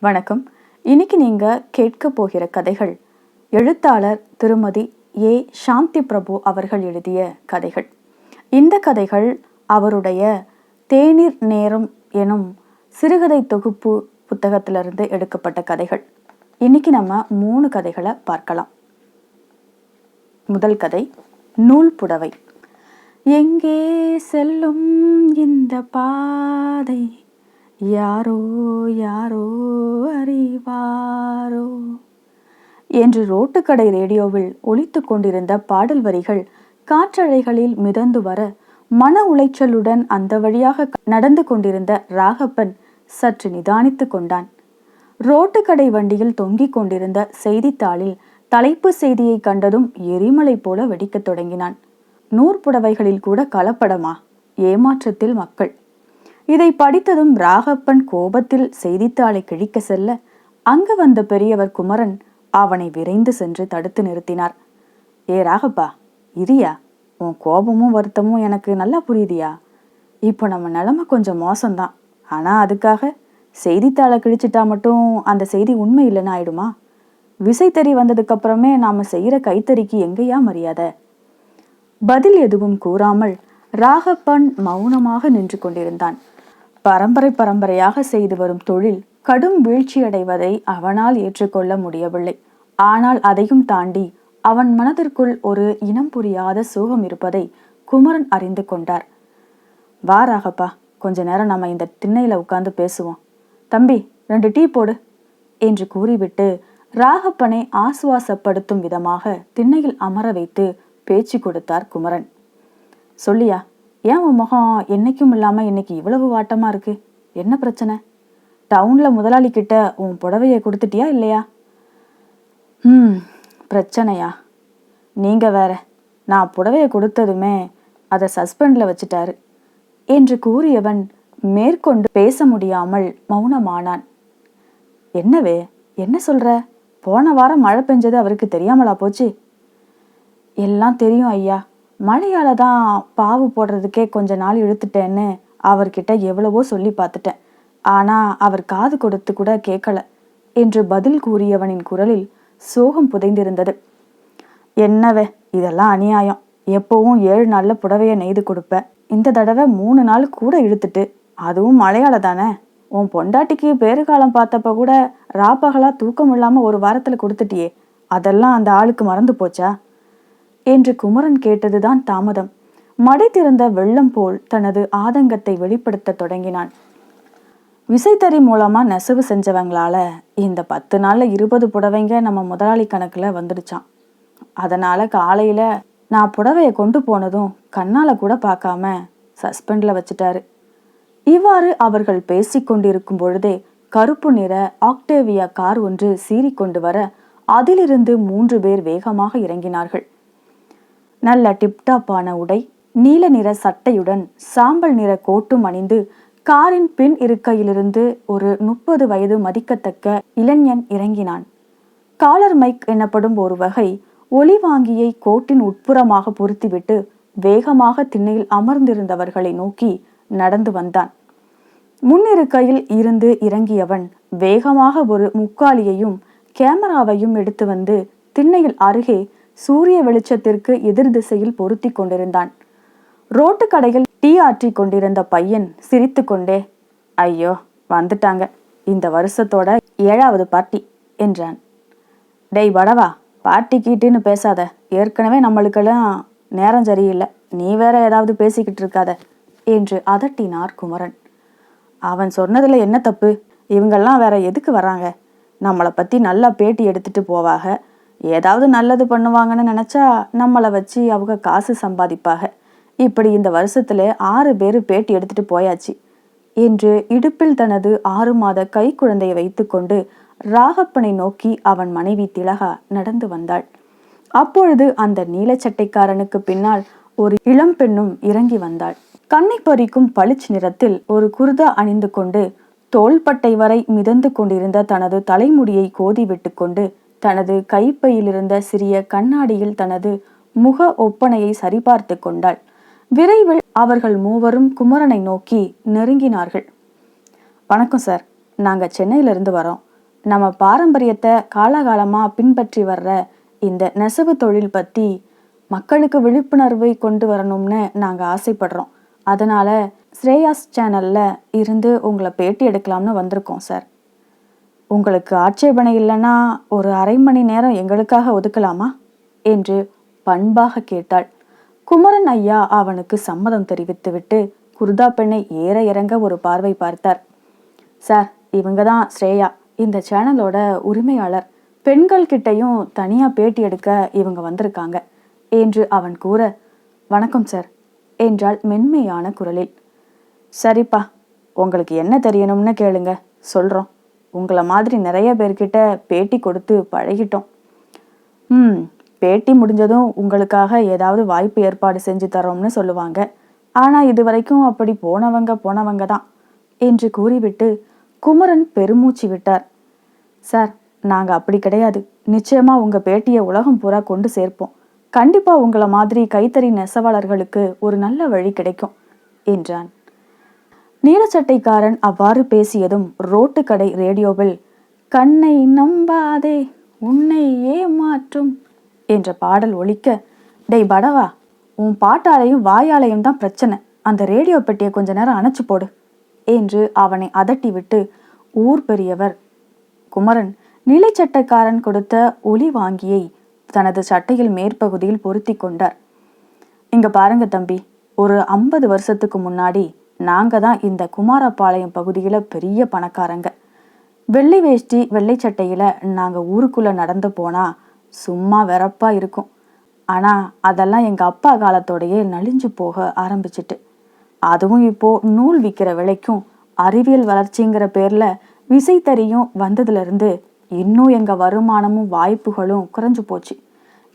வணக்கம். இன்னைக்கு நீங்க கேட்க போகிற கதைகள். எழுத்தாளர் திருமதி ஏ. சாந்தி பிரபு அவர்கள் எழுதிய கதைகள். இந்த கதைகள் அவருடைய தேநீர் நேரம் எனும் சிறுகதை தொகுப்பு புத்தகத்திலிருந்து எடுக்கப்பட்ட கதைகள். இன்னைக்கு நம்ம மூணு கதைகளை பார்க்கலாம். முதல் கதை நூல் புடவை. எங்கே செல்லும் இந்த பாதை? யாரோ யாரோ அறிவாரோ? என்று ரோட்டுக்கடை ரேடியோவில் ஒழித்து கொண்டிருந்த பாடல் வரிகள் காற்றலைகளில் மிதந்து வர மன உளைச்சலுடன் அந்த வழியாக நடந்து கொண்டிருந்த ராகப்பன் சற்று நிதானித்து கொண்டான். ரோட்டுக்கடை வண்டியில் தொங்கிக் கொண்டிருந்த செய்தித்தாளில் தலைப்பு செய்தியை கண்டதும் எரிமலை போல வெடிக்கத் தொடங்கினான். நூற்புடவைகளில் கூட கலப்படமா? ஏமாற்றத்தில் மக்கள். இதை படித்ததும் ராகப்பன் கோபத்தில் செய்தித்தாளை கிழிக்க செல்ல அங்கு வந்த பெரியவர் குமரன் அவனை விரைந்து சென்று தடுத்து நிறுத்தினார். ஏ ராகப்பா இரியா உன் கோபமும் வருத்தமும் எனக்கு நல்லா புரியுதியா? இப்போ நம்ம நிலமை கொஞ்சம் மோசம்தான். ஆனால் அதுக்காக செய்தித்தாளை கிழிச்சிட்டா மட்டும் அந்த செய்தி உண்மை இல்லைன்னு ஆயிடுமா? விசைத்தறி வந்ததுக்கப்புறமே நாம் செய்கிற கைத்தறிக்கு எங்கேயா மரியாதை? பதில் எதுவும் கூறாமல் ராகப்பன் மௌனமாக நின்று கொண்டிருந்தான். பரம்பரை பரம்பரையாக செய்து வரும் தொழில் கடும் வீழ்ச்சியடைவதை அவனால் ஏற்றுக்கொள்ள முடியவில்லை. ஆனால் அதையும் தாண்டி அவன் மனதிற்குள் ஒரு இனம் புரியாத சோகம் இருப்பதை குமரன் அறிந்து கொண்டார். வா ராகப்பா கொஞ்ச நேரம் நம்ம இந்த திண்ணையில உட்கார்ந்து பேசுவோம். தம்பி ரெண்டு டீ போடு என்று கூறிவிட்டு ராகப்பனை ஆசுவாசப்படுத்தும் விதமாக திண்ணையில் அமர வைத்து பேச்சு கொடுத்தார் குமரன். சொல்லியா ஏன் உன் முகம் என்னைக்கும் இல்லாம இன்னைக்கு இவ்வளவு வாட்டமா இருக்கு? என்ன பிரச்சனை? டவுன்ல முதலாளி கிட்ட உன் புடவையை கொடுத்துட்டியா இல்லையா? ம் பிரச்சனையா? நீங்க வேற நான் புடவையை கொடுத்ததுமே அதை சஸ்பெண்ட்ல வச்சுட்டாரு என்று கூறியவன் மேற்கொண்டு பேச முடியாமல் மௌனமானான். என்னவே என்ன சொல்ற? போன வாரம் மழை பெஞ்சது அவருக்கு தெரியாமலா போச்சு? எல்லாம் தெரியும் ஐயா. மழையால தான் பாவு போடுறதுக்கே கொஞ்ச நாள் இழுத்துட்டேன்னு அவர்கிட்ட எவ்வளவோ சொல்லி பார்த்துட்டேன். ஆனா அவர் காது கொடுத்து கூட கேட்கல. என்று பதில் கூறியவனின் குரலில் சோகம் புதைந்திருந்தது. என்னவே இதெல்லாம் அநியாயம். எப்பவும் ஏழு நாள்ல புடவையை நெய்து கொடுப்ப. இந்த தடவை மூணு நாள் கூட இழுத்துட்டு அதுவும் மழையால தானே? உன் பொண்டாட்டிக்கு பேறுகாலம் பார்த்தப்ப கூட ராப்பகலா தூக்கம் இல்லாம ஒரு வாரத்துல கொடுத்துட்டியே. அதெல்லாம் அந்த ஆளுக்கு மறந்து போச்சா? என்று குமரன் கேட்டதுதான் தாமதம். மடை திறந்த வெள்ளம் போல் தனது ஆதங்கத்தை வெளிப்படுத்த தொடங்கினான். விசைத்தறி மூலமா நெசவு செஞ்சவங்களால இந்த பத்து நாள்ல இருபது புடவைங்க நம்ம முதலாளி கணக்குல வந்துடுச்சான் அதனால காலையில நான் புடவையை கொண்டு போனதும் கண்ணால கூட பார்க்காம சஸ்பெண்ட்ல வச்சுட்டாரு. இவ்வாறு அவர்கள் பேசிக்கொண்டிருக்கும் பொழுதே கருப்பு நிற ஆக்டேவியா கார் ஒன்று சீறிக்கொண்டு வர அதிலிருந்து மூன்று பேர் வேகமாக இறங்கினார்கள். நல்ல டிப்டாப்பான உடை நீல நிற சட்டையுடன் சாம்பல் நிற கோட்டும் அணிந்து காரின் பின் இருக்கையிலிருந்து ஒரு முப்பது வயது மதிக்கத்தக்க இளைஞன் இறங்கினான். காலர் மைக் எனப்படும் ஒரு வகை ஒளி வாங்கியை கோட்டின் உட்புறமாக பொருத்திவிட்டு வேகமாக திண்ணையில் அமர்ந்திருந்தவர்களை நோக்கி நடந்து வந்தான். முன்னிருக்கையில் இருந்து இறங்கியவன் வேகமாக ஒரு முக்காலியையும் கேமராவையும் எடுத்து வந்து திண்ணையில் அருகே சூரிய வெளிச்சத்திற்கு எதிர் திசையில் பொருத்தி கொண்டிருந்தான். ரோட்டு கடையில் டீ ஆற்றி கொண்டிருந்த பையன் சிரித்து கொண்டே ஐயோ வந்துட்டாங்க. இந்த வருஷத்தோட ஏழாவது பார்ட்டி என்றான். டேய் வடவா பார்ட்டி கீட்டுன்னு பேசாத. ஏற்கனவே நம்மளுக்கெல்லாம் நேரம் சரியில்லை. நீ வேற ஏதாவது பேசிக்கிட்டு இருக்காத என்று அதட்டினார் குமரன். அவன் சொன்னதுல என்ன தப்பு? இவங்கெல்லாம் வேற எதுக்கு வராங்க? நம்மளை பத்தி நல்லா பேட்டி எடுத்துட்டு போவாக. ஏதாவது நல்லது பண்ணுவாங்கன்னு நினச்சா நம்மளை வச்சு அவங்க காசு சம்பாதிப்பாக இப்படி இந்த வருஷத்துல ஆறு பேர் பேட்டி எடுத்துட்டு போயாச்சு. என்று இடுப்பில் தனது ஆறு மாத கை குழந்தையை வைத்துக்கொண்டு ராகப்பனை நோக்கி அவன் மனைவி திலகா நடந்து வந்தாள். அப்பொழுது அந்த நீலச்சட்டைக்காரனுக்கு பின்னால் ஒரு இளம் பெண்ணும் இறங்கி வந்தாள். கண்ணை பறிக்கும் பளிச் நிறத்தில் ஒரு குர்தா அணிந்து கொண்டு தோள்பட்டை வரை மிதந்து கொண்டிருந்த தனது தலைமுடியை கோதி விட்டுக்கொண்டு தனது கைப்பையிலிருந்த சிறிய கண்ணாடியில் தனது முக ஒப்பனையை சரிபார்த்து கொண்டாள். விரைவில் அவர்கள் மூவரும் குமரனை நோக்கி நெருங்கினார்கள். வணக்கம் சார். நாங்க சென்னையிலிருந்து வரோம். நம்ம பாரம்பரியத்தை காலகாலமாக பின்பற்றி வர்ற இந்த நெசவு தொழில் பற்றி மக்களுக்கு விழிப்புணர்வை கொண்டு வரணும்னு நாங்கள் ஆசைப்படுறோம். அதனால் ஸ்ரேயாஸ் சேனலில் இருந்து உங்களை பேட்டி எடுக்கலாம்னு வந்திருக்கோம் சார். உங்களுக்கு ஆட்சேபனை இல்லைன்னா ஒரு அரை மணி நேரம் எங்களுக்காக ஒதுக்கலாமா? என்று பண்பாக கேட்டாள். குமரன் ஐயா அவனுக்கு சம்மதம் தெரிவித்துவிட்டு குருதா பெண்ணை ஏற இறங்க ஒரு பார்வை பார்த்தார். சார் இவங்க தான் ஸ்ரேயா இந்த சேனலோட உரிமையாளர். பெண்கள் கிட்டையும் தனியாக பேட்டி எடுக்க இவங்க வந்திருக்காங்க என்று அவன் கூற வணக்கம் சார் என்றாள் மென்மையான குரலில். சரிப்பா உங்களுக்கு என்ன தெரியணும்னு கேளுங்க சொல்கிறோம் உங்களை மாதிரி நிறைய பேர்கிட்ட பேட்டி கொடுத்து பழகிட்டோம். ம் பேட்டி முடிஞ்சதும் உங்களுக்காக ஏதாவது வாய்ப்பு ஏற்பாடு செஞ்சு தரோம்னு சொல்லுவாங்க. ஆனால் இது வரைக்கும் அப்படி போனவங்க போனவங்க தான் என்று கூறிவிட்டு குமரன் பெருமூச்சு விட்டார். சார் நாங்கள் அப்படி கிடையாது. நிச்சயமாக உங்கள் பேட்டியை உலகம் பூரா கொண்டு சேர்ப்போம். கண்டிப்பாக உங்களை மாதிரி கைத்தறி நெசவாளர்களுக்கு ஒரு நல்ல வழி கிடைக்கும் என்றான். நீலச்சட்டைக்காரன் அவ்வாறு பேசியதும் ரோட்டு கடை ரேடியோவில் கண்ணை நம்பாதே உன்னை ஏமாற்றும் என்ற பாடல் ஒழிக்க டேய் படவா உன் பாட்டாலையும் வாயாலையும் தான் பிரச்சனை. அந்த ரேடியோ பெட்டியை கொஞ்ச நேரம் அணைச்சு போடு என்று அவனை அதட்டிவிட்டு ஊர் பெரியவர் குமரன் நிலைச்சட்டக்காரன் கொடுத்த ஒலி வாங்கியை தனது சட்டையில் மேற்பகுதியில் பொருத்தி கொண்டார். இங்க பாருங்க தம்பி ஒரு ஐம்பது வருஷத்துக்கு முன்னாடி நாங்கள் தான் இந்த குமாரபாளையம் பகுதியில் பெரிய பணக்காரங்க. வெள்ளை வேஷ்டி வெள்ளை சட்டையில் நாங்கள் ஊருக்குள்ளே நடந்து போனால் சும்மா வெறப்பாக இருக்கும். ஆனால் அதெல்லாம் எங்கள் அப்பா காலத்தோடையே நலிஞ்சு போக ஆரம்பிச்சிட்டு. அதுவும் இப்போது நூல் விற்கிற விலைக்கும் அறிவியல் வளர்ச்சிங்கிற பேரில் விசைத்தறியும் வந்ததுலேருந்து இன்னும் எங்கள் வருமானமும் வாய்ப்புகளும் குறைஞ்சு போச்சு.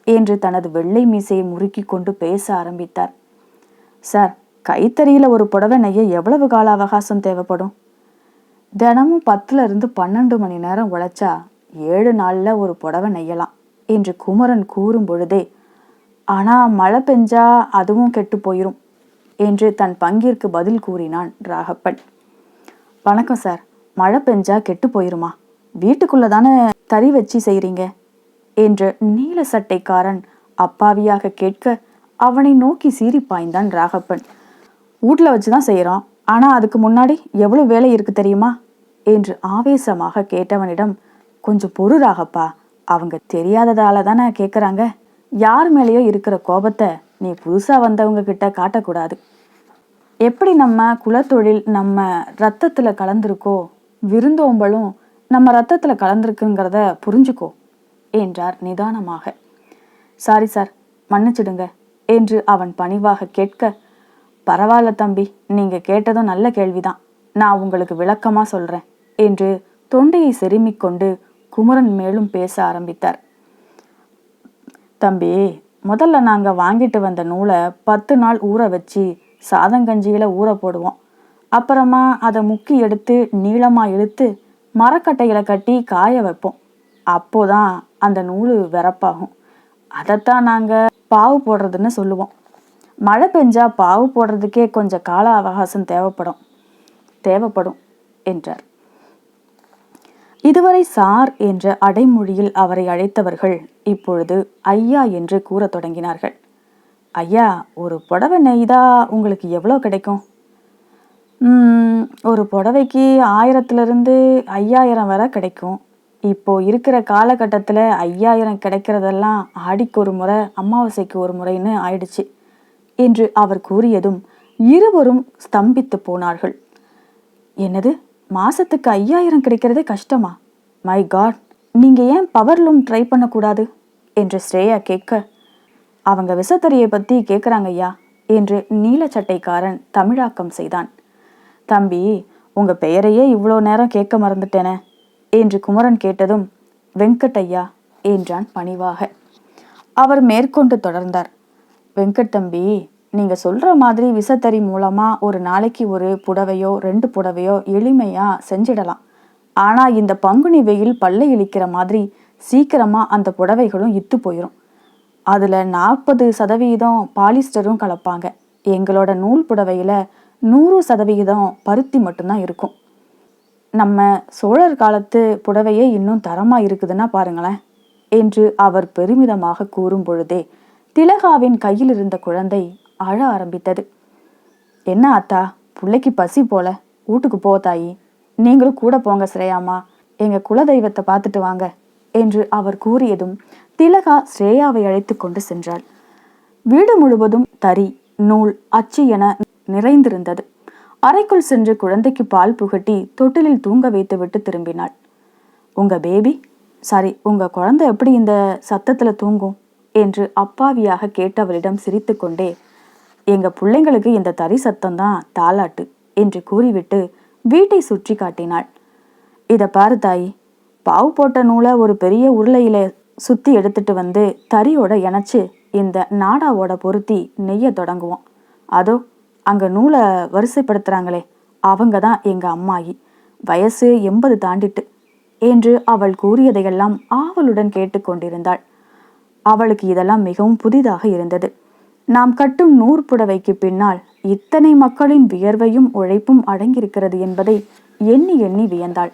என்று தனது வெள்ளை மீசையை முறுக்கி கொண்டு பேச ஆரம்பித்தார். சார் கைத்தறியில் ஒரு புடவை நெய்ய எவ்வளவு கால அவகாசம் தேவைப்படும்? தினமும் பத்துலேருந்து பன்னெண்டு மணி நேரம் உழைச்சா ஏழு நாளில் ஒரு புடவை நெய்யலாம் என்று குமரன் கூறும் பொழுதே ஆனால் மழை பெஞ்சா அதுவும் கெட்டு போயிரும் என்று தன் பங்கிற்கு பதில் கூறினான் ராகப்பன். வணக்கம் சார். மழை பெஞ்சா கெட்டு போயிருமா? வீட்டுக்குள்ள தானே தறி வச்சு செய்கிறீங்க என்று நீல சட்டைக்காரன் அப்பாவியாக கேட்க அவனை நோக்கி சீறி பாய்ந்தான் ராகப்பன். வீட்டில் வச்சு தான் செய்கிறோம் ஆனால் அதுக்கு முன்னாடி எவ்வளோ வேலை இருக்கு தெரியுமா? என்று ஆவேசமாக கேட்டவனிடம் கொஞ்சம் பொருளாகப்பா அவங்க தெரியாததால தானே கேட்குறாங்க யார் மேலேயோ இருக்கிற கோபத்தை நீ புதுசாக வந்தவங்க கிட்ட காட்டக்கூடாது. எப்படி நம்ம குலத்தொழில் நம்ம ரத்தத்தில் கலந்துருக்கோ விருந்தோம்பலும் நம்ம ரத்தத்தில் கலந்துருக்குங்கிறத புரிஞ்சுக்கோ என்றார் நிதானமாக. சாரி சார் மன்னிச்சிடுங்க என்று அவன் பணிவாக கேட்க பரவாயில்ல தம்பி நீங்க கேட்டதும் நல்ல கேள்விதான். நான் உங்களுக்கு விளக்கமா சொல்றேன் என்று தொண்டையை செருமிக் கொண்டு குமரன் மேலும் பேச ஆரம்பித்தார். தம்பி முதல்ல நாங்கள் வாங்கிட்டு வந்த நூலை பத்து நாள் ஊற வச்சு சாதங்கஞ்சியில் ஊற போடுவோம். அப்புறமா அதை முக்கி எடுத்து நீளமாக இழுத்து மரக்கட்டையில் கட்டி காய வைப்போம். அப்போதான் அந்த நூல் விறப்பாகும் அதைத்தான் நாங்கள் பாவு போடுறதுன்னு சொல்லுவோம். மழை பெஞ்சா பாவு போடுறதுக்கே கொஞ்சம் கால அவகாசம் தேவைப்படும். தேவைப்படும் என்றார். இதுவரை சார் என்ற அடைமொழியில் அவரை அழைத்தவர்கள் இப்பொழுது ஐயா என்று கூறத் தொடங்கினார்கள். ஐயா ஒரு புடவை நெய்தா உங்களுக்கு எவ்வளோ கிடைக்கும்? ஒரு புடவைக்கு ஆயிரத்துலேருந்து ஐயாயிரம் வரை கிடைக்கும். இப்போ இருக்கிற காலகட்டத்தில் ஐயாயிரம் கிடைக்கிறதெல்லாம் ஆடிக்கு ஒரு முறை அமாவாசைக்கு ஒரு முறைன்னு ஆயிடுச்சு. என்று அவர் கூறியதும் இருவரும் ஸ்தம்பித்து போனார்கள். என்னது? மாசத்துக்கு ஐயாயிரம் கிடைக்கிறதே கஷ்டமா? மை காட் நீங்க ஏன் பவர்லூம் ட்ரை பண்ணக்கூடாது? என்று ஸ்ரேயா கேட்க அவங்க விசத்தறியை பத்தி கேட்குறாங்க ஐயா என்று நீல சட்டைக்காரன் தமிழாக்கம் செய்தான். தம்பி உங்க பெயரையே இவ்வளோ நேரம் கேட்க மறந்துட்டேனே என்று குமரன் கேட்டதும் வெங்கட்டையா என்றான் பணிவாக. அவர் மேற்கொண்டு தொடர்ந்தார். வெங்கட் தம்பி நீங்க சொல்ற மாதிரி விசத்தறி மூலமா ஒரு நாளைக்கு ஒரு புடவையோ ரெண்டு புடவையோ எளிமையா செஞ்சிடலாம். ஆனா இந்த பங்குனி வெயில் பல்லை இழிக்கிற மாதிரி சீக்கிரமா அந்த புடவைகளும் இத்து போயிடும் அதுல நாற்பது சதவீதம் பாலிஸ்டரும் கலப்பாங்க. எங்களோட நூல் புடவையில நூறு சதவிகிதம் பருத்தி மட்டும்தான் இருக்கும். நம்ம சோழர் காலத்து புடவையே இன்னும் தரமா இருக்குதுன்னா பாருங்களேன் என்று அவர் பெருமிதமாக கூறும் பொழுதே திலகாவின் கையில் இருந்த குழந்தை அழ ஆரம்பித்தது. என்ன அத்தா பிள்ளைக்கு பசி போல. வீட்டுக்கு போ தாயி. நீங்களும் கூட போங்க ஸ்ரேயாமா. எங்க குலதெய்வத்தை பார்த்துட்டு வாங்க என்று அவர் கூறியதும் திலகா ஸ்ரேயாவை அழைத்து கொண்டு சென்றாள். வீடு முழுவதும் தறி நூல் அச்சு என நிறைந்திருந்தது. அறைக்குள் சென்று குழந்தைக்கு பால் புகட்டி தொட்டிலில் தூங்க வைத்துவிட்டு திரும்பினாள். உங்க பேபி சாரி உங்க குழந்தை எப்படி இந்த சத்தத்துல தூங்கும்? என்று அப்பாவியாக கேட்டவளிடம் சிரித்துக்கொண்டே எங்க பிள்ளைங்களுக்கு இந்த தறி சத்தம்தான் தாலாட்டு என்று கூறிவிட்டு வீட்டை சுற்றி காட்டினாள். இத பாரு தாய் பாவு போட்ட நூலை ஒரு பெரிய உருளையில சுத்தி எடுத்துட்டு வந்து தறியோட இணைச்சு இந்த நாடாவோட பொருத்தி நெய்ய தொடங்குவோம். அதோ அங்க நூலை வரிசைப்படுத்துறாங்களே அவங்க தான் எங்க அம்மாயி. வயசு எண்பது தாண்டிட்டு என்று அவள் கூறியதையெல்லாம் ஆவலுடன் கேட்டுக்கொண்டிருந்தாள். அவளுக்கு இதெல்லாம் மிகவும் புதிதாக இருந்தது. நாம் கட்டும் நூற் புடவைக்கு பின்னால் இத்தனை மக்களின் வியர்வையும் உழைப்பும் அடங்கியிருக்கிறது என்பதை எண்ணி எண்ணி வியந்தாள்.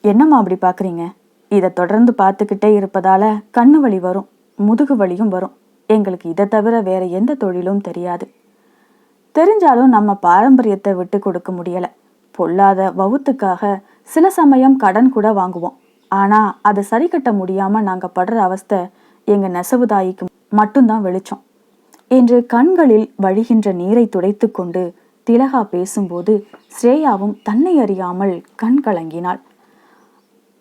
என்னம்மா அப்படி பார்க்குறீங்க? இதை தொடர்ந்து பார்த்துக்கிட்டே இருப்பதால கண்ணு வலி வரும் முதுகு வலியும் வரும். எங்களுக்கு இதை தவிர வேற எந்த தொழிலும் தெரியாது. தெரிஞ்சாலும் நம்ம பாரம்பரியத்தை விட்டு கொடுக்க முடியல. பொல்லாத வவுத்துக்காக சில சமயம் கடன் கூட வாங்குவோம். ஆனா அதை சரி கட்ட முடியாம நாங்க படுற அவஸ்தை எங்க நெசவுதாய்க்கு மட்டும்தான் வெளிச்சம். என்று கண்களில் வழிகின்ற நீரை துடைத்து கொண்டு திலகா பேசும்போது ஸ்ரேயாவும் தன்னை அறியாமல் கண் கலங்கினாள்.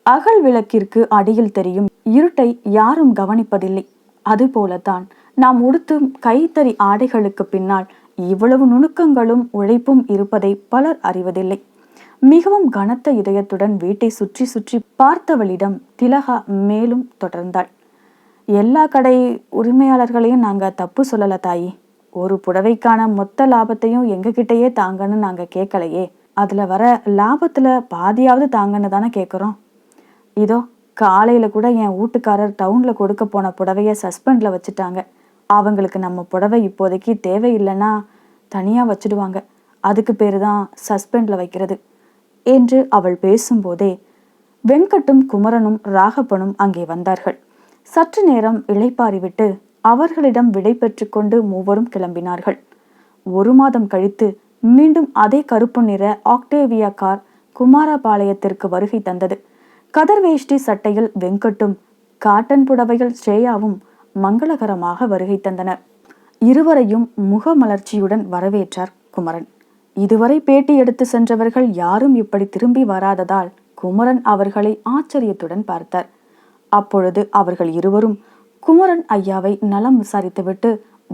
அகல் விளக்கிற்கு அடியில் தெரியும் இருட்டை யாரும் கவனிப்பதில்லை. அதுபோலத்தான் நாம் உடுத்தும் கைத்தறி ஆடைகளுக்கு பின்னால் இவ்வளவு நுணுக்கங்களும் உழைப்பும் இருப்பதை பலர் அறிவதில்லை. மிகவும் கனத்த இதயத்துடன் வீட்டை சுற்றி சுற்றி பார்த்தவளிடம் திலகா மேலும் தொடர்ந்தாள். எல்லா கடை உரிமையாளர்களையும் நாங்கள் தப்பு சொல்லல தாயி. ஒரு புடவைக்கான மொத்த லாபத்தையும் எங்ககிட்டயே தாங்கன்னு நாங்கள் கேட்கலையே அதில் வர லாபத்தில் பாதியாவது தாங்கன்னு தானே கேட்குறோம் இதோ காலையில் கூட என் வீட்டுக்காரர் டவுனில் கொடுக்க போன புடவைய சஸ்பெண்டில் வச்சுட்டாங்க. அவங்களுக்கு நம்ம புடவை இப்போதைக்கு தேவையில்லைன்னா தனியாக வச்சுடுவாங்க. அதுக்கு பேர் தான் சஸ்பெண்டில் வைக்கிறது. என்று அவள் பேசும்போதே வெங்கட்டும் குமரனும் ராகப்பனும் அங்கே வந்தார்கள். சற்று நேரம் இளைப்பாறிவிட்டு அவர்களிடம் விடை பெற்று கொண்டு மூவரும் கிளம்பினார்கள். ஒரு மாதம் கழித்து மீண்டும் அதே கருப்பு நிற ஆக்டேவியா கார் குமாரபாளையத்திற்கு வருகை தந்தது. கதர்வேஷ்டி சட்டையில் வெங்கட்டும் காட்டன் புடவைகள் ஸ்ரேயாவும் மங்களகரமாக வருகை தந்தனர். இருவரையும் முகமலர்ச்சியுடன் வரவேற்றார் குமரன். இதுவரை பேட்டி எடுத்து சென்றவர்கள் யாரும் இப்படி திரும்பி வராததால் குமரன் அவர்களை ஆச்சரியத்துடன் பார்த்தார். அப்பொழுது அவர்கள் இருவரும் குமரன் ஐயாவை நலம் விசாரித்துவிட்டு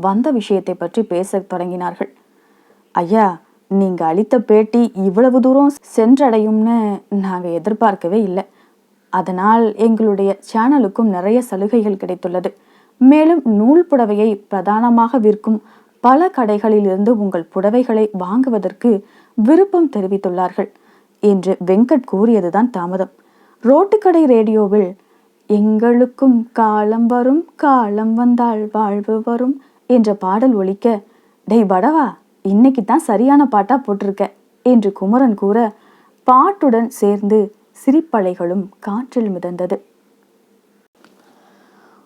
வந்த விஷயத்தை பற்றி பேசத் தொடங்கினார்கள். ஐயா நீங்க அளித்த பேட்டி இவ்வளவு தூரம் சென்றடையும்னு நாங்க எதிர்பார்க்கவே இல்லை. அதனால் எங்களுடைய சேனலுக்கும் நிறைய சலுகைகள் கிடைத்துள்ளது. மேலும் நூல் புடவையை பிரதானமாக விற்கும் பல கடைகளிலிருந்து உங்கள் புடவைகளை வாங்குவதற்கு விருப்பம் தெரிவித்துள்ளார்கள் என்று வெங்கட் கூறியதுதான் தாமதம். ரோட்டுக்கடை ரேடியோவில் எங்களுக்கும் காலம் வரும் காலம் வந்தால் வாழ்வு வரும் என்ற பாடல் ஒலிக்க டேய் படவா இன்னைக்கு தான் சரியான பாட்டா போட்டிருக்க என்று குமரன் கூற பாட்டுடன் சேர்ந்து சிரிப்பலைகளும் காற்றில் மிதந்தது.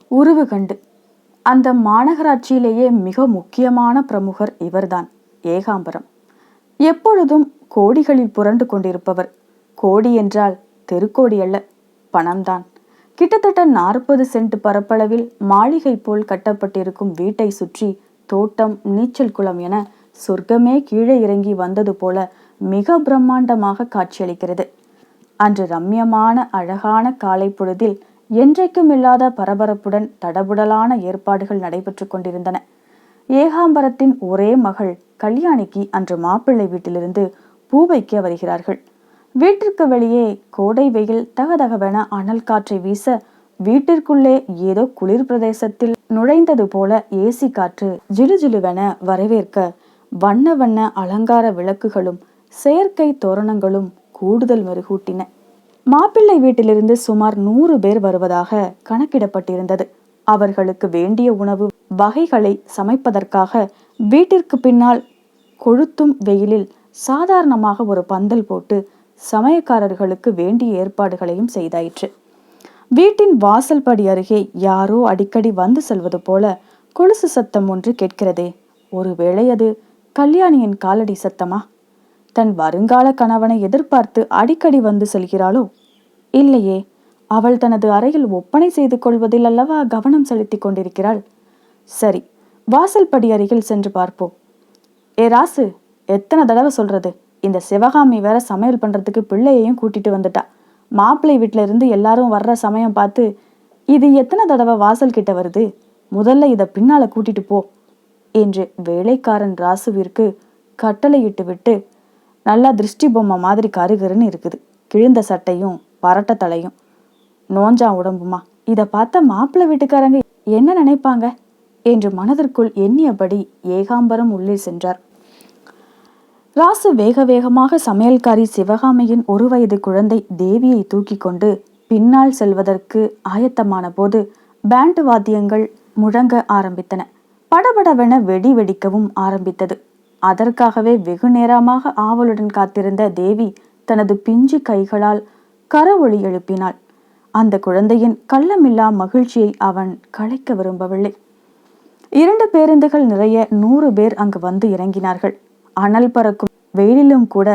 உருவு கண்டு. அந்த மாநகராட்சியிலேயே மிக முக்கியமான பிரமுகர் இவர்தான் ஏகாம்பரம். எப்பொழுதும் கோடிகளில் புரண்டு கொண்டிருப்பவர். கோடி என்றால் தெருக்கோடி அல்ல பணம்தான். கிட்டத்தட்ட நாற்பது சென்ட் பரப்பளவில் மாளிகை போல் கட்டப்பட்டிருக்கும் வீட்டை சுற்றி தோட்டம் நீச்சல் குளம் என சொர்க்கமே கீழே இறங்கி வந்தது போல மிக பிரம்மாண்டமாக காட்சியளிக்கிறது. அன்று ரம்யமான அழகான காலை பொழுதில் என்றைக்கும் இல்லாத பரபரப்புடன் தடபுடலான ஏற்பாடுகள் நடைபெற்று கொண்டிருந்தன. ஏகாம்பரத்தின் ஒரே மகள் கல்யாணிக்கு அன்று மாப்பிள்ளை வீட்டிலிருந்து பூ வைக்க வருகிறார்கள். வீட்டிற்கு வெளியே கோடை வெயில் தகதகவென அனல் காற்றை வீச வீட்டிற்குள்ளே ஏதோ குளிர் பிரதேசத்தில் நுழைந்தது போல ஏசி காற்று ஜிலுஜிலுவென வரவேற்க வண்ண வண்ண அலங்கார விளக்குகளும் செயற்கை தோரணங்களும் கூடுதல் மெருகூட்டின. மாப்பிள்ளை வீட்டிலிருந்து சுமார் நூறு பேர் வருவதாக கணக்கிடப்பட்டிருந்தது. அவர்களுக்கு வேண்டிய உணவு வகைகளை சமைப்பதற்காக வீட்டிற்கு பின்னால் கொழுத்தும் வெயிலில் சாதாரணமாக ஒரு பந்தல் போட்டு சமயக்காரர்களுக்கு வேண்டிய ஏற்பாடுகளையும் செய்தாயிற்று. வீட்டின் வாசல் படி அருகே யாரோ அடிக்கடி வந்து செல்வது போல கொலுசு சத்தம் ஒன்று கேட்கிறதே. ஒருவேளை அது கல்யாணியின் காலடி சத்தமா? தன் வருங்கால கணவனை எதிர்பார்த்து அடிக்கடி வந்து செல்கிறாளோ? இல்லையே அவள் தனது அறையில் ஒப்பனை செய்து கொள்வதில் அல்லவா கவனம் செலுத்தி கொண்டிருக்கிறாள்? சரி வாசல் படி அருகில் சென்று பார்ப்போம். ஏ ராசு எத்தனை தடவை சொல்றது? இந்த சிவகாமி வேற சமையல் பண்றதுக்கு பிள்ளையையும் கூட்டிட்டு வந்துட்டா. மாப்பிள்ளை வீட்டுல இருந்து எல்லாரும் வர்ற சமயம் பார்த்து இது எத்தனை தடவை வாசல் கிட்ட வருது? முதல்ல இத பின்னால கூட்டிட்டு போ என்று வேலைக்காரன் ராசுவிற்கு கட்டளையிட்டு விட்டு நல்லா திருஷ்டி பொம்மை மாதிரி கருகருன்னு இருக்குது. கிழிந்த சட்டையும் பரட்ட தலையும். நோஞ்சா உடம்புமா? இதை பார்த்த மாப்பிள்ளை வீட்டுக்காரங்க என்ன நினைப்பாங்க? என்று மனதிற்குள் எண்ணியபடி ஏகாம்பரம் உள்ளே சென்றார். ராசு வேக வேகமாக சமையல்காரி சிவகாமியின் ஒரு வயது குழந்தை தேவியை தூக்கி கொண்டு பின்னால் செல்வதற்கு ஆயத்தமான போது பேண்ட் வாத்தியங்கள் முழங்க ஆரம்பித்தன. படபடவென வெடி வெடிக்கவும் ஆரம்பித்தது. அதற்காகவே வெகு நேரமாக ஆவலுடன் காத்திருந்த தேவி தனது பிஞ்சு கைகளால் கரவொளி எழுப்பினாள். அந்த குழந்தையின் கள்ளமில்லா மகிழ்ச்சியை அவன் களைக்க விரும்பவில்லை. இரண்டு பேருந்துகள் நிறைய நூறு பேர் அங்கு வந்து இறங்கினார்கள். அனல் பறக்கும் வெயிலிலும் கூட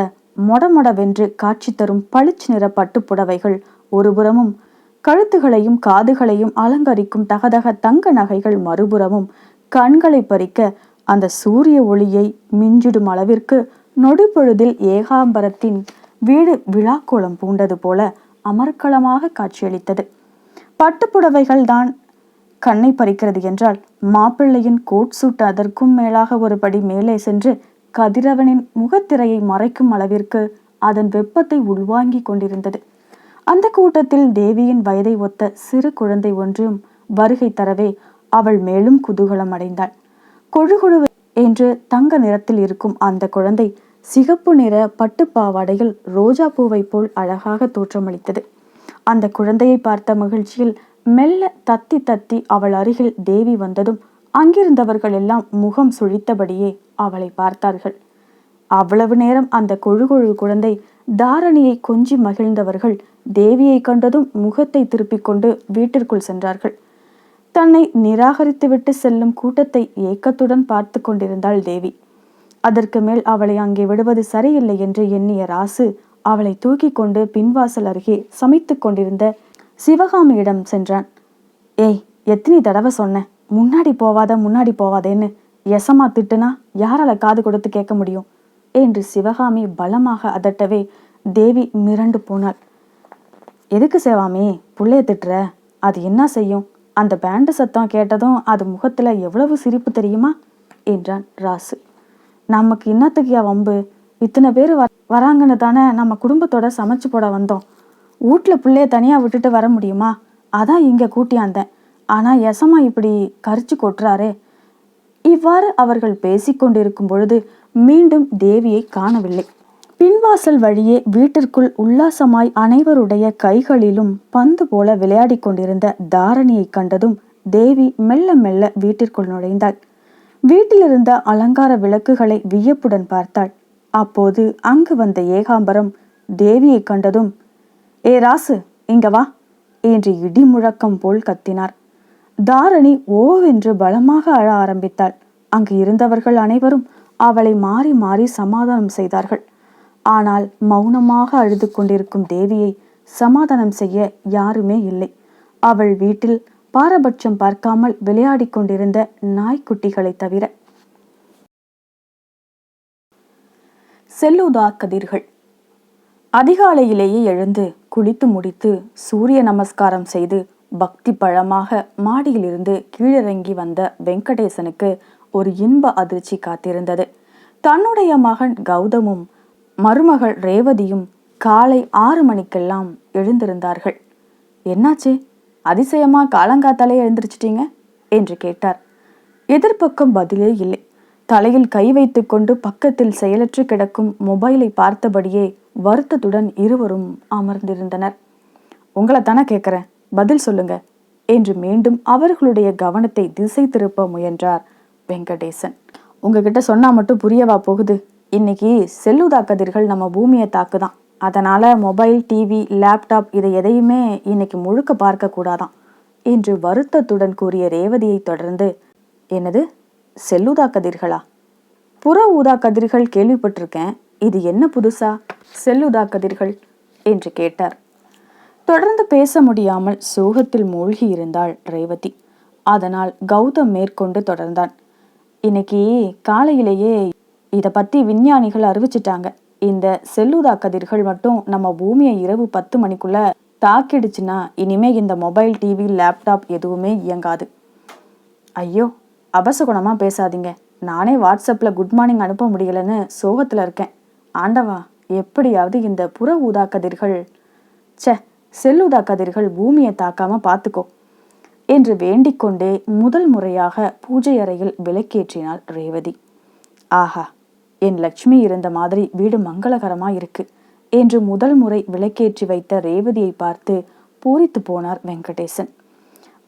மொடமொடவென்று காட்சி தரும் பளிச்சு நிற பட்டுப்புடவைகள் ஒருபுறமும் கழுத்துகளையும் காதுகளையும் அலங்கரிக்கும் தகதக தங்க நகைகள் மறுபுறமும் கண்களை பறிக்க அந்த சூரிய ஒளியை மிஞ்சிடும் அளவிற்கு நொடிப்பொழுதில் ஏகாம்பரத்தின் வீடு விழாக்கோலம் பூண்டது போல அமர்க்களமாக காட்சியளித்தது. பட்டுப்புடவைகள் தான் கண்ணை பறிக்கிறது என்றால் மாப்பிள்ளையின் கோட் சூட் அதற்கும் மேலாக ஒருபடி மேலே சென்று கதிரவனின் முகத்திரையை மறைக்கும் அளவிற்கு அதன் வெப்பத்தை உள்வாங்கிக் கொண்டிருந்தது. அந்த கூட்டத்தில் தேவியின் வயதை ஒத்த சிறு குழந்தை ஒன்றும் வருகை தரவே அவள் மேலும் குதூகலம் அடைந்தாள். கொழுகொழு என்று தங்க நிறத்தில் இருக்கும் அந்த குழந்தை சிகப்பு நிற பட்டுப்பாவாடையில் ரோஜா பூவை போல் அழகாக தோற்றமளித்தது. அந்த குழந்தையை பார்த்த மகிழ்ச்சியில் மெல்ல தத்தி தத்தி அவள் அருகில் தேவி வந்ததும் அங்கிருந்தவர்கள் எல்லாம் முகம் சுழித்தபடியே அவளை பார்த்தார்கள். அவ்வளவு நேரம் அந்த கொழுகொழு குழந்தை தாரணியை கொஞ்சி மகிழ்ந்தவர்கள் தேவியை கண்டதும் முகத்தை திருப்பிக் கொண்டு வீட்டிற்குள் சென்றார்கள். தன்னை நிராகரித்துவிட்டு செல்லும் கூட்டத்தை ஏக்கத்துடன் பார்த்து கொண்டிருந்தாள் தேவி. அதற்கு மேல் அவளை அங்கே விடுவது சரியில்லை என்று எண்ணிய ராசு அவளை தூக்கி கொண்டு பின்வாசல் அருகே சமைத்து கொண்டிருந்த சிவகாமியிடம் சென்றான். ஏய் எத்தனை தடவை சொன்னேன் முன்னாடி போவாத முன்னாடி போவாதேன்னு எசமா திட்டுனா யாரால காது கொடுத்து கேட்க முடியும்? என்று சிவகாமி பலமாக அதட்டவே தேவி மிரண்டு போனாள். எதுக்கு சிவகாமி புள்ளைய திட்டுற? அது என்ன செய்யும்? அந்த பேண்டு சத்தம் கேட்டதும் அது முகத்துல எவ்வளவு சிரிப்பு தெரியுமா? என்றான் ராசு. நமக்கு இன்னத்துக்கியா வம்பு? இத்தனை பேர் வராங்கன்னு தானே நம்ம குடும்பத்தோட சமைச்சு போட வந்தோம். வீட்டில் பிள்ளைய தனியாக விட்டுட்டு வர முடியுமா? அதான் இங்கே கூட்டியாந்தேன் ஆனால் யசமா இப்படி கரிச்சு கொட்டுறாரே. இவ்வாறு அவர்கள் பேசிக்கொண்டிருக்கும் பொழுது மீண்டும் தேவியை காணவில்லை. பின்வாசல் வழியே வீட்டிற்குள் உல்லாசமாய் அனைவருடைய கைகளிலும் பந்து போல விளையாடிக் கொண்டிருந்த தாரணியை கண்டதும் தேவி மெல்ல மெல்ல வீட்டிற்குள் நுழைந்தாள். வீட்டிலிருந்த அலங்கார விளக்குகளை வியப்புடன் பார்த்தாள். அப்போது அங்கு வந்த ஏகாம்பரம் தேவியை கண்டதும் ஏ ராசு இங்க வா என்று இடி முழக்கம் போல் கத்தினார். தாரணி ஓவென்று பலமாக அழ ஆரம்பித்தாள். அங்கு இருந்தவர்கள் அனைவரும் அவளை மாறி மாறி சமாதானம் செய்தார்கள். ஆனால் மௌனமாக அழுது கொண்டிருக்கும் தேவியை சமாதானம் செய்ய யாருமே இல்லை. அவள் வீட்டில் பாரபட்சம் பார்க்காமல் விளையாடிக் கொண்டிருந்த நாய்க்குட்டிகளை தவிர. செல்லுதா கதிர்கள். அதிகாலையிலேயே எழுந்து குளித்து முடித்து சூரிய நமஸ்காரம் செய்து பக்தி பழமாக மாடியிலிருந்து கீழிறங்கி வந்த வெங்கடேசனுக்கு ஒரு இன்ப அதிர்ச்சி காத்திருந்தது. தன்னுடைய மகன் கௌதமும் மருமகள் ரேவதியும் காலை ஆறு மணிக்கெல்லாம் எழுந்திருந்தார்கள். என்னாச்சு? அதிசயமா காலங்காத்தாலே எழுந்திருச்சிட்டீங்க? என்று கேட்டார். எதிர்பக்கம் பதிலே இல்லை. தலையில் கை வைத்துக்கொண்டு பக்கத்தில் செயலற்று கிடக்கும் மொபைலை பார்த்தபடியே வருத்தத்துடன் இருவரும் அமர்ந்திருந்தனர். உங்களை தானே கேட்குறேன். பதில் சொல்லுங்க. என்று மீண்டும் அவர்களுடைய கவனத்தை திசை திருப்ப முயன்றார் வெங்கடேசன். உங்ககிட்ட சொன்னா மட்டும் புரியவா போகுது. இன்னைக்கு செல்லுதா கதிர்கள் நம்ம பூமியை தாக்குதான். அதனால் மொபைல் டிவி லேப்டாப் இதை எதையுமே இன்னைக்கு முழுக்க பார்க்க கூடாதான் என்று வருத்தத்துடன் கூறிய ரேவதியை தொடர்ந்து என்னது? செல்லுதா கதிர்களா? புற ஊதா கதிர்கள் கேள்விப்பட்டிருக்கேன். இது என்ன புதுசா? செல்லுதா கதிர்கள்? என்று கேட்டார். தொடர்ந்து பேச முடியாமல் சோகத்தில் மூழ்கி இருந்தாள் ரேவதி. அதனால் கௌதம் மேற்கொண்டு தொடர்ந்தான். இன்னைக்கு காலையிலேயே இதை பற்றி விஞ்ஞானிகள் அறிவிச்சிட்டாங்க. இந்த செல்லுதா கதிர்கள் மட்டும் நம்ம பூமியை இரவு பத்து மணிக்குள்ள தாக்கிடுச்சுன்னா இனிமே இந்த மொபைல் டிவி லேப்டாப் எதுவுமே இயங்காது. ஐயோ அபசகுணமாக பேசாதீங்க. நானே வாட்ஸ்அப்பில் குட் மார்னிங் அனுப்ப முடியலன்னு சோகத்தில் இருக்கேன். ஆண்டவா எப்படியாவது இந்த புற ஊதா கதிர்கள். ச்சே செல்லுதா கதிர்கள் பூமியை தாக்காம பார்த்துக்கோ என்று வேண்டிக்கொண்டே முதல் முறையாக பூஜை அறையில் விளக்கேற்றினாள் ரேவதி. ஆஹா என் லட்சுமி இருந்த மாதிரி வீடு மங்களகரமா இருக்கு என்று முதல் முறை விளக்கேற்றி வைத்த ரேவதியை பார்த்து பூரித்து போனார் வெங்கடேசன்.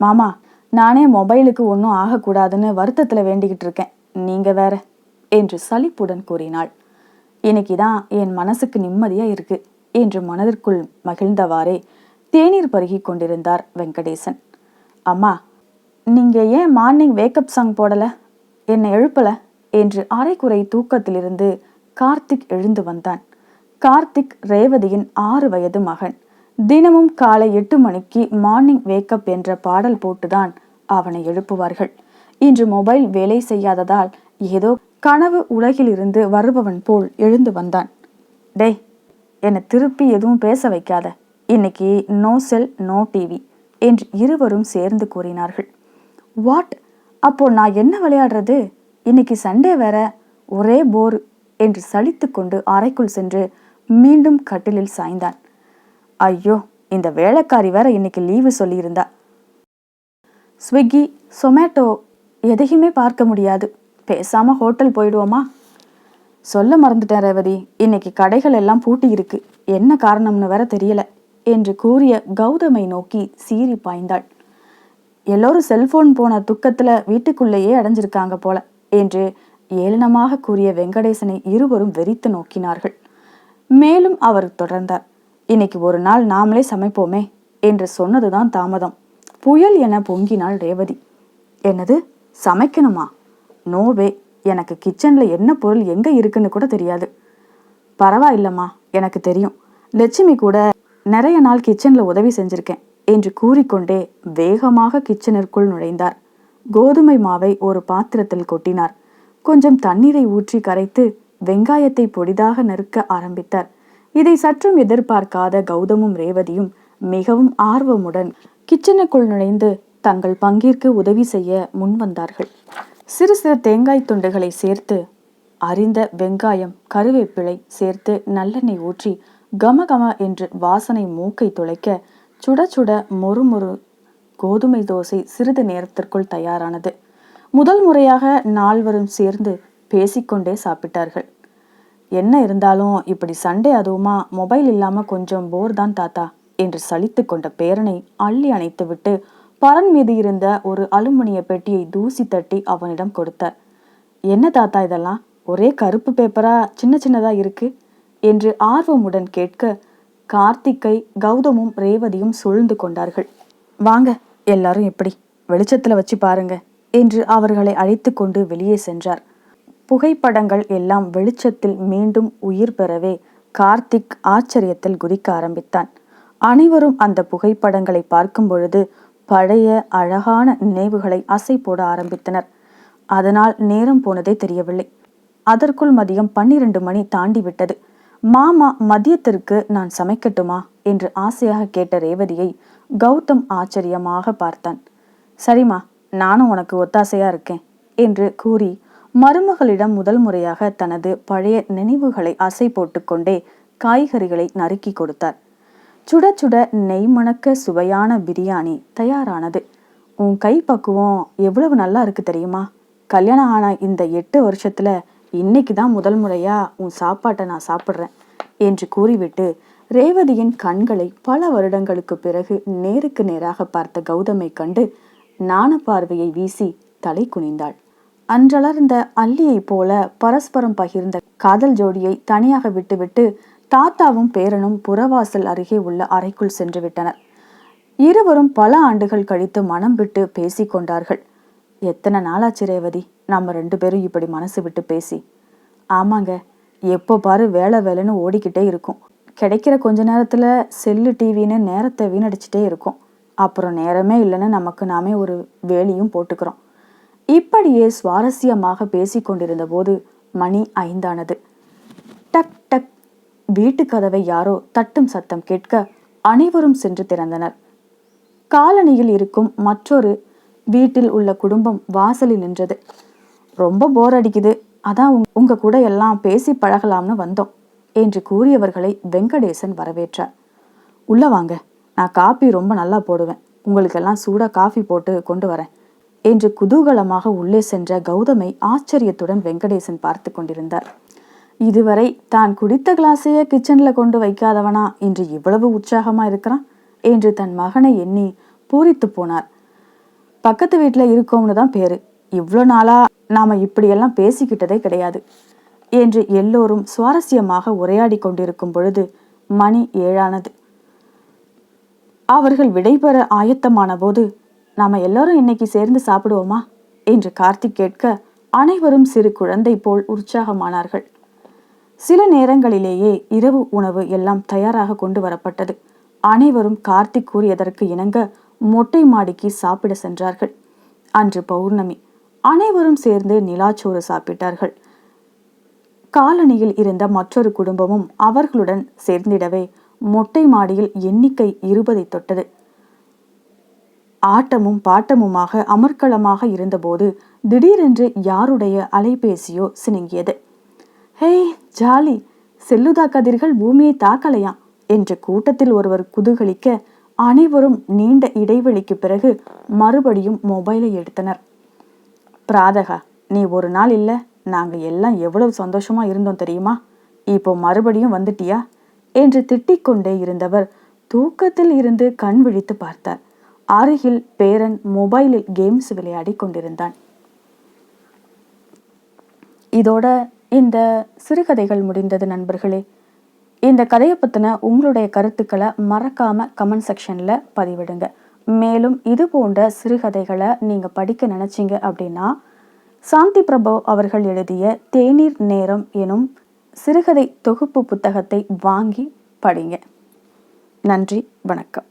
மாமா நானே மொபைலுக்கு ஒன்றும் ஆகக்கூடாதுன்னு வருத்தத்தில் வேண்டிக்கிட்டு இருக்கேன். நீங்கள் வேற என்று சலிப்புடன் கூறினாள். இன்னைக்கு தான் என் மனசுக்கு நிம்மதியாக இருக்குது என்று மனதிற்குள் மகிழ்ந்தவாறே தேநீர் பருகி கொண்டிருந்தார் வெங்கடேசன். அம்மா நீங்க ஏன் மார்னிங் வேக்கப் சாங் போடல? என்னை எழுப்பல? என்று அரைக்குறை தூக்கத்திலிருந்து கார்த்திக் எழுந்து வந்தான். கார்த்திக் ரேவதியின் ஆறு வயது மகன். தினமும் காலை எட்டு மணிக்கு மார்னிங் வேக்கப் என்ற பாடல் போட்டுதான் அவனை எழுப்புவார்கள். இன்று மொபைல் வேலை செய்யாததால் ஏதோ கனவு உலகிலிருந்து வருபவன் போல் எழுந்து வந்தான். டேய் என்னை திருப்பி எதுவும் பேச வைக்காத. இன்னைக்கு நோ செல் நோ டிவி என்று இருவரும் சேர்ந்து கூறினார்கள். வாட்? அப்போ நான் என்ன விளையாடுறது? இன்னைக்கு சண்டே வேற. ஒரே போர் என்று சலித்துக்கொண்டு அறைக்குள் சென்று மீண்டும் கட்டிலில் சாய்ந்தான். ஐயோ இந்த வேலைக்காரி வேற இன்னைக்கு லீவு சொல்லியிருந்தா. ஸ்விக்கி சொமேட்டோ எதையுமே பார்க்க முடியாது. பேசாம ஹோட்டல் போயிடுவோமா? சொல்ல மறந்துட்டேன் ரேவதி. இன்னைக்கு கடைகள் எல்லாம் பூட்டி இருக்கு. என்ன காரணம்னு வேற தெரியல என்று கூறிய கௌதமை நோக்கி சீறி பாய்ந்தாள். எல்லோரும் செல்போன் போன துக்கத்துல வீட்டுக்குள்ளேயே அடைஞ்சிருக்காங்க போல என்று ஏளனமாக கூறிய வெங்கடேசனை இருவரும் வெறித்து நோக்கினார்கள். மேலும் அவர் தொடர்ந்தார். இன்னைக்கு ஒரு நாள் நாமளே சமைப்போமே என்று சொன்னதுதான் தாமதம். புயல் என பொங்கினாள் ரேவதி. என்னது? சமைக்கணுமா? நோவே. எனக்கு கிச்சன்ல என்ன பொருள் எங்க இருக்குன்னு கூட தெரியாது. பரவாயில்லம்மா எனக்கு தெரியும். லட்சுமி கூட நிறைய நாள் கிச்சன்ல உதவி செஞ்சிருக்கேன் என்று கூறிக்கொண்டே வேகமாக கிச்சனிற்குள் நுழைந்தார். கோதுமை மாவை ஒரு பாத்திரத்தில் கொட்டினார். கொஞ்சம் தண்ணீரை ஊற்றி கரைத்து வெங்காயத்தை பொடிதாக நறுக்க ஆரம்பித்தார். இதை சற்றும் எதிர்பார்க்காத கௌதமும் ரேவதியும் மிகவும் ஆர்வமுடன் கிச்சனுக்குள் நுழைந்து தங்கள் பங்கிற்கு உதவி செய்ய முன்வந்தார்கள். சிறு சிறு தேங்காய் துண்டுகளை சேர்த்து அரிந்த வெங்காயம் கருவேப்பிலை சேர்த்து நல்லெண்ணெய் ஊற்றி கம கம என்று வாசனை மூக்கை துளைக்க சுட சுட மொறு மொறு கோதுமை தோசை சிறிது நேரத்திற்குள் தயாரானது. முதல் முறையாக நால்வரும் சேர்ந்து பேசிக்கொண்டே சாப்பிட்டார்கள். என்ன இருந்தாலும் இப்படி சண்டே அதுவுமா? மொபைல் இல்லாம கொஞ்சம் போர் தான் தாத்தா என்று சலித்து கொண்ட பேரனை அள்ளி அணைத்துவிட்டு பரன் மீது இருந்த ஒரு அலுமினிய பெட்டியை தூசி தட்டி அவனிடம் கொடுத்தார் என்ன தாத்தா இதெல்லாம்? ஒரே கருப்பு பேப்பரா? சின்ன சின்னதா இருக்கு? என்று ஆர்வமுடன் கேட்க கார்த்திக்கை கௌதமும் ரேவதியும் சூழ்ந்து கொண்டார்கள். வாங்க எல்லாரும் எப்படி வெளிச்சத்துல வச்சு பாருங்க என்று அவர்களை அழைத்து கொண்டு வெளியே சென்றார். புகைப்படங்கள் எல்லாம் வெளிச்சத்தில் மீண்டும் உயிர் பெறவே கார்த்திக் ஆச்சரியத்தில் குதிக்க ஆரம்பித்தான். அனைவரும் அந்த புகைப்படங்களை பார்க்கும் பொழுது பழைய அழகான நினைவுகளை அசை போட ஆரம்பித்தனர். அதனால் நேரம் போனதே தெரியவில்லை. அதற்குள் மதியம் பன்னிரண்டு மணி தாண்டி விட்டது மாமா மதியத்திற்கு நான் சமைக்கட்டுமா? என்று ஆசையாக கேட்ட ரேவதியை கௌதம் ஆச்சரியமாக பார்த்தான். சரிம்மா நானும் உனக்கு ஒத்தாசையா இருக்கேன் என்று கூறி மருமகளிடம் முதல் முறையாக தனது பழைய நினைவுகளை அசை போட்டுக்கொண்டே காய்கறிகளை நறுக்கி கொடுத்தார். சுட சுட நெய் மணக்க சுவையான பிரியாணி தயாரானது. உன் கை பக்குவம் எவ்வளவு நல்லா இருக்கு தெரியுமா? கல்யாணம் ஆன இந்த எட்டு வருஷத்துல இன்னைக்கு தான் முதல் முறையா உன் சாப்பாட்டை நான் சாப்பிட்றேன் என்று கூறிவிட்டு ரேவதியின் கண்களை பல வருடங்களுக்கு பிறகு நேருக்கு நேராக பார்த்த கௌதமை கண்டு நாண பார்வையை வீசி தலை குனிந்தாள். அன்றளர்ந்த அல்லியைப் போல பரஸ்பரம் பகிர்ந்த காதல் ஜோடியை தனியாக விட்டுவிட்டு தாத்தாவும் பேரனும் புறவாசல் அருகே உள்ள அறைக்குள் சென்று விட்டனர். இருவரும் பல ஆண்டுகள் கழித்து மனம் விட்டு பேசிக் கொண்டார்கள். எத்தனை நாளாச்சு ரேவதி? நம்ம ரெண்டு பேரும் இப்படி மனசு விட்டு பேசி. ஆமாங்க எப்போ பாரு வேலை வேலைன்னு ஓடிக்கிட்டே இருக்கும். கிடைக்கிற கொஞ்ச நேரத்தில் செல்லு டிவின்னு நேரத்தை வீணடிச்சிட்டே இருக்கும். அப்புறம் நேரமே இல்லைன்னு நமக்கு நாமே ஒரு வேலியும் போட்டுக்கிறோம். இப்படியே சுவாரஸ்யமாக பேசிக்கொண்டிருந்த போது மணி ஐந்தானது. வீட்டு கதவை யாரோ தட்டும் சத்தம் கேட்க அனைவரும் சென்று திறந்தனர். காலனியில் இருக்கும் மற்றொரு வீட்டில் உள்ள குடும்பம் வாசலில் நின்றது. ரொம்ப போர் அடிக்குது. அதான் உங் உங்க கூட எல்லாம் பேசி பழகலாம்னு வந்தோம் என்று கூறியவர்களை வெங்கடேசன் வரவேற்றார். உள்ள வாங்க. நான் காப்பி ரொம்ப நல்லா போடுவேன். உங்களுக்கெல்லாம் சூடாக காஃபி போட்டு கொண்டு வரேன் என்று குதூகலமாக உள்ளே சென்ற கௌதமை ஆச்சரியத்துடன் வெங்கடேசன் பார்த்து கொண்டிருந்தார். இதுவரை தான் குடித்த கிளாஸையே கிச்சனில் கொண்டு வைக்காதவனா இன்று இவ்வளவு உற்சாகமா இருக்கிறான் என்று தன் மகனை எண்ணி பூரித்து போனார். பக்கத்து வீட்டில் இருக்கோம்னு தான் பேரு. இவ்வளோ நாளா நாம இப்படியெல்லாம் பேசிக்கிட்டதே கிடையாது என்று எல்லோரும் சுவாரஸ்யமாக உரையாடி கொண்டிருக்கும் பொழுது மணி ஏழானது. அவர்கள் விடைபெற ஆயத்தமான போது நாம எல்லாரும் இன்னைக்கு சேர்ந்து சாப்பிடுவோமா? என்று கார்த்திக் கேட்க அனைவரும் சிறு குழந்தை போல் உற்சாகமானார்கள். சில நேரங்களிலேயே இரவு உணவு எல்லாம் தயாராக கொண்டு வரப்பட்டது. அனைவரும் கார்த்திக் கூறியதற்கு இணங்க மொட்டை மாடிக்கு சாப்பிட சென்றார்கள். அன்று பௌர்ணமி. அனைவரும் சேர்ந்து நிலாச்சோறு சாப்பிட்டார்கள். காலனியில் இருந்த மற்றொரு குடும்பமும் அவர்களுடன் சேர்ந்திடவே மொட்டை மாடியில் எண்ணிக்கை இருபதை தொட்டது. ஆட்டமும் பாட்டமுமாக அமர்க்களமாக இருந்தபோது திடீரென்று யாருடைய அலைபேசியோ சினுங்கியது. ஹேய் ஜாலி செல்லுதா கதிர்கள் பூமியை தாக்கலையா? என்று கூட்டத்தில் ஒருவர் குதூகலிக்க அனைவரும் நீண்ட இடைவெளிக்கு பிறகு மறுபடியும் மொபைலை எடுத்தனர். பிராதகா நீ ஒரு நாள் இல்லை நாங்கள் எல்லாம் எவ்வளவு சந்தோஷமா இருந்தோம் தெரியுமா? இப்போ மறுபடியும் வந்துட்டியா? என்று திட்டிக்கொண்டே இருந்தவர் தூக்கத்தில் இருந்து கண் விழித்து பார்த்தார். அருகில் பேரன் மொபைலில் கேம்ஸ் விளையாடி கொண்டிருந்தான். இதோட இந்த சிறுகதைகள் முடிந்தது நண்பர்களே. இந்த கதையை பற்றின உங்களுடைய கருத்துக்களை மறக்காமல் கமெண்ட் செக்ஷனில் பதிவிடுங்க. மேலும் இது போன்ற சிறுகதைகளை நீங்கள் படிக்க நினச்சிங்க அப்படின்னா சாந்தி பிரபு அவர்கள் எழுதிய தேநீர் நேரம் எனும் சிறுகதை தொகுப்பு புத்தகத்தை வாங்கி படிங்க. நன்றி வணக்கம்.